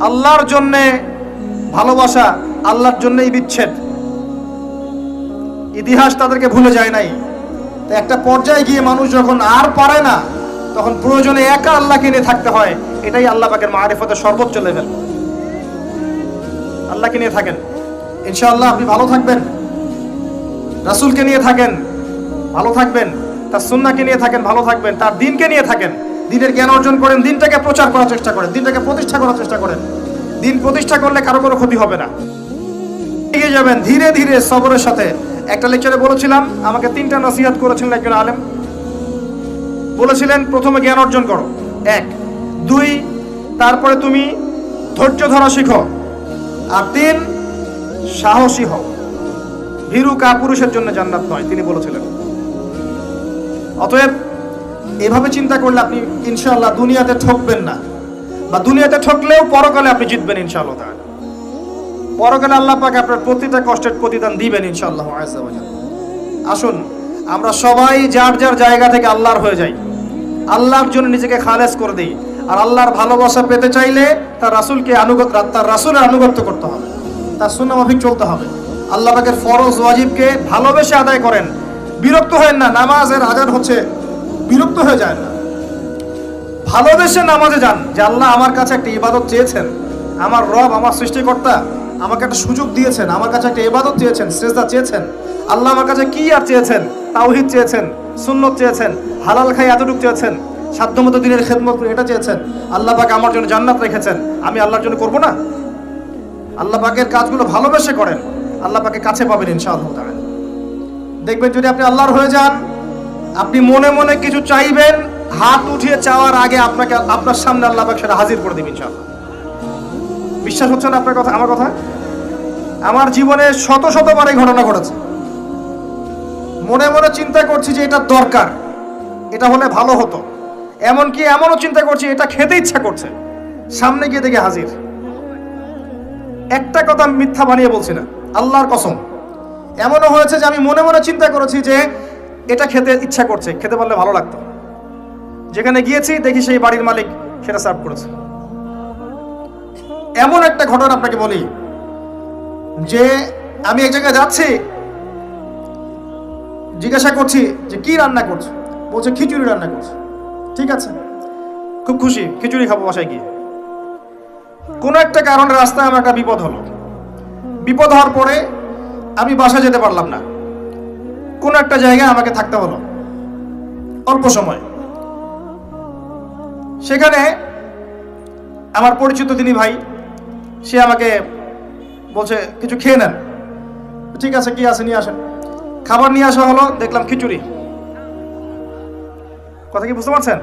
আল্লাহর জন্যে ভালোবাসা, আল্লাহর জন্যই বিচ্ছেদ। ইতিহাস তাদেরকে ভুলে যায় নাই। তো একটা পর্যায়ে গিয়ে মানুষ যখন আর পারে না, তখন প্রয়োজনে একা আল্লাহকে নিয়ে থাকতে হয়। এটাই আল্লাহ পাকের মারিফতের সর্বোচ্চ লেভেল আল্লাহকে নিয়ে থাকেন। ইনশাআল্লাহ আপনি ভালো থাকবেন। রাসুলকে নিয়ে থাকেন, ভালো থাকবেন। তার সুন্নাকে নিয়ে থাকেন, ভালো থাকবেন। তার দিনকে নিয়ে থাকেন। দিনের জ্ঞান অর্জন করেন, দিনটাকে প্রচার করার চেষ্টা করেন, দিনটাকে প্রতিষ্ঠা করার চেষ্টা করেন। দিন প্রতিষ্ঠা করলে কারও কোনো ক্ষতি হবে না। এগিয়ে যাবেন ধীরে ধীরে সবরের সাথে। একটা লেকচারে বলেছিলাম, আমাকে তিনটা নসিহত করেছিলেন একজন আলেম। বলেছিলেন, প্রথমে জ্ঞান অর্জন করো। এক। দুই, তারপরে তুমি ধৈর্য ধরা শিখো। আর তিন, সাহসী হও। ভীরু কাপুরুষের জন্য জান্নাত নয়, তিনি বলেছিলেন। অতএব এভাবে চিন্তা করলে আপনি ইনশাআল্লাহ দুনিয়াতে ঠকবেন না। বা দুনিয়াতে ঠকলেও পরকালে আপনি জিতবেন ইনশাআল্লাহ তাআলা। পরকালে আল্লাহ পাক আপনার প্রতিটা কষ্টের প্রতিদান দিবেন জাল্লা। আসুন, আমরা সবাই যার যার জায়গা থেকে আল্লাহর হয়ে যাই। আল্লাহর জন্য নিজেকে খালেজ করে দিই। আর আল্লাহর ভালোবাসা পেতে চাইলে তার রাসূলকে আনুগত্য তার রাসূলের আনুগত্য করতে হবে। তার সুন্নাহ মাফিক চলতে হবে। আল্লাহ পাকের ফরজ ওয়াজিবকে ভালোবেসে আদায় করেন। বিরক্ত হয় না, নামাজের আজান হচ্ছে বিরক্ত হয়ে যায় না। ভালোবেসে নামাজে যান, যে আল্লাহ আমার কাছে একটা ইবাদত চেয়েছেন। আমার রব, আমার সৃষ্টিকর্তা আমাকে একটা সুযোগ দিয়েছেন, আমার কাছে একটা ইবাদত চেয়েছেন, শ্রেষ্ঠা চেয়েছেন। আল্লাহ আমার কাছে কি আর চেয়েছেন? তাওহিদ চেয়েছেন, সুন্নত চেয়েছেন, হালাল খাই এতটুকু চেয়েছেন, সাধ্যমতো দিনের খেদমত এটা চেয়েছেন। আল্লাহ পাকে আমার জন্য জান্নাত রেখেছেন, আমি আল্লাহর জন্য করব না? আল্লাহ পাকের কাজগুলো ভালোবেসে করেন, আল্লাহ পাকে কাছে পাবেন ইনশাআল্লাহ দেখবেন যদি আপনি আল্লাহর হয়ে যান আপনি মনে মনে কিছু চাইবেন, হাত উঠিয়ে চাওয়ার আগে আপনাকে, আপনার সামনে আল্লাহ পাক সেটা হাজির করে দিবেন ইনশাআল্লাহ। বিশ্বাস হচ্ছে না আপনার কথা, আমার কথা? আমার জীবনে শত শতবার এই ঘটনা ঘটেছে। মনে মনে চিন্তা করছি যে এটা দরকার, এটা হলে ভালো হতো। এমনকি এমনও চিন্তা করছি, এটা খেতে ইচ্ছা করছে। সামনে গিয়ে দেখে হাজির। একটা কথা মিথ্যা বানিয়ে বলছি না, আল্লাহর কসম। এমনও হয়েছে যে আমি মনে মনে চিন্তা করেছি যে এটা খেতে ইচ্ছা করছে, খেতে পারলে ভালো লাগতো। যেখানে গিয়েছি, দেখি সেই বাড়ির মালিক সেটা সার্ভ করেছে। এমন একটা ঘটনা আপনাকে বলি, যে আমি এক জায়গায় যাচ্ছি, জিজ্ঞাসা করছি যে কি রান্না করছ? বলছে খিচুড়ি রান্না করছে। ঠিক আছে? খুব খুশি, খিচুড়ি খাব বাসায় গিয়ে। কোনো একটা কারণে রাস্তায় আমার একটা বিপদ হলো। বিপদ হওয়ার পরে আমি বাসা যেতে পারলাম না। কোনো একটা জায়গায় আমাকে থাকতে হলো। অল্প সময়। সেখানে আমার পরিচিত তিনি ভাই, সে আমাকে বলছে, কিছু খেয়ে নেন। ঠিক আছে, কি আছে, নিয়ে আসেন। খাবার নিয়ে আসা হলো, দেখলাম খিচুড়ি। কথা কি বুঝতে পারছেন?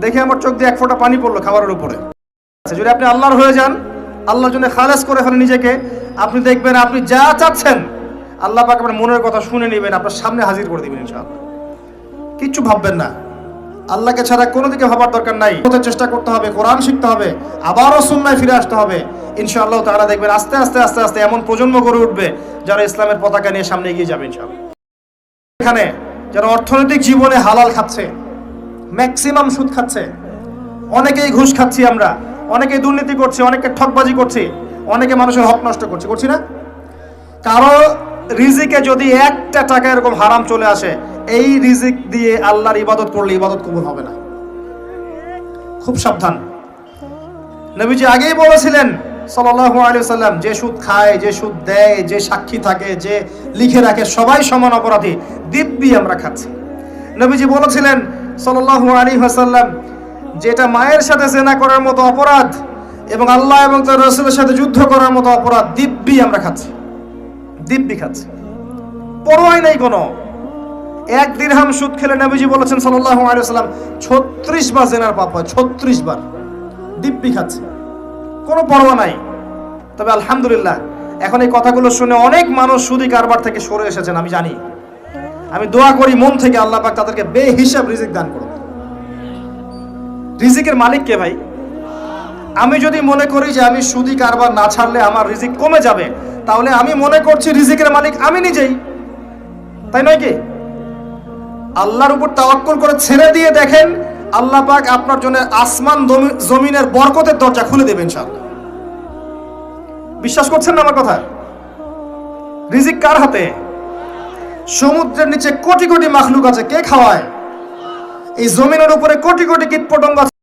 দেখে আমার চোখ দিয়ে এক ফোঁটা পানি পড়ল খাবারের উপরে। যদি আপনি আল্লাহর হয়ে যান, আল্লাহর জন্য খালেস করে ফেলেন নিজেকে, আপনি দেখবেন আপনি যা চাচ্ছেন আল্লাহ পাক আপনার মনের কথা শুনে নেবেন, আপনার সামনে হাজির করে দিবেন ইনশাআল্লাহ। কিচ্ছু ভাববেন না। আল্লাহকে ছাড়া কোনো দিকে ভাবার দরকার নাই। কোথায় চেষ্টা করতে হবে, কোরআন শিখতে হবে, আবারও সুন্নায় ফিরে আসতে হবে। ইনশাআল্লাহ তারা দেখবেন আস্তে আস্তে আস্তে আস্তে এমন প্রজন্ম গড়ে উঠবে যারা ইসলামের পতাকা নিয়ে সামনে এগিয়ে যাবে ইনশাআল্লাহ। এখানে যারা অর্থনৈতিক জীবনে হালাল খাচ্ছে, ম্যাক্সিমাম সুদ খাচ্ছে, অনেকেই ঘুষ খাচ্ছি আমরা অনেকেই দুর্নীতি করছি অনেকে ঠকবাজি করছি, অনেকে মানুষের হক নষ্ট করছি করছি না? কারও রিজিকে যদি একটা টাকা এরকম হারাম চলে আসে, এই রিজিক দিয়ে আল্লাহর ইবাদত করলে ইবাদত কবুল হবে না। খুব সাবধান। নবীজি আগেই বলেছিলেন সাল্লাম যে সুদ খায়, যে সুদ দেয়, যে সাক্ষী থাকে, যে লিখে রাখে, সবাই সমান অপরাধী, দিব্যি আমরা খাচ্ছি। নবীজি বলেছিলেন, সাল্লাল্লাহু আলাইহি ওয়াসাল্লাম, যেটা মায়ের সাথে জেনা করার মতো অপরাধ এবং আল্লাহ এবং তার রাসূলের সাথে যুদ্ধ করার মতো অপরাধ, দিব্যি আমরা খাচ্ছি। দিব্যি খাচ্ছে পরোয়াই নেই কোনো। এক দিরহাম সুদ খেলে নবীজি বলেছেন সাল্লাল্লাহু আলাইহি ওয়াসাল্লাম 36 বার জেনার পাপ হয় 36 বার। দিব্যি খাচ্ছে কোনো পরোয়া নাই। তবে আলহামদুলিল্লাহ, এখন এই কথাগুলো শুনে অনেক মানুষ সুদি কারবার থেকে সরে এসেছেন, আমি জানি। আমি দোয়া করি মন থেকে আল্লাহ পাক তাদেরকে বেহিসাব রিজিক দান করুন। রিজিকের মালিক কে ভাই? আমি যদি মনে করি যে আমি সুদি কারবার না ছাড়লে আমার রিজিক কমে যাবে তাহলে আমি মনে করছি রিজিকের মালিক আমি নিজেই। তাই নয় কি? আল্লাহর উপর তাওয়াক্কুল করে ছেড়ে দিয়ে দেখেন, আল্লাহ পাক আপনার জন্য আসমান জমিনের বরকতের দরজা খুলে দেবেন ইনশাআল্লাহ। বিশ্বাস করছেন না আমার কথা? রিজিক কার হাতে? সমুদ্রের নিচে কোটি কোটি মাখলুক আছে, কে খাওয়ায়? এই জমিনের উপরে কোটি কোটি কীট পতঙ্গ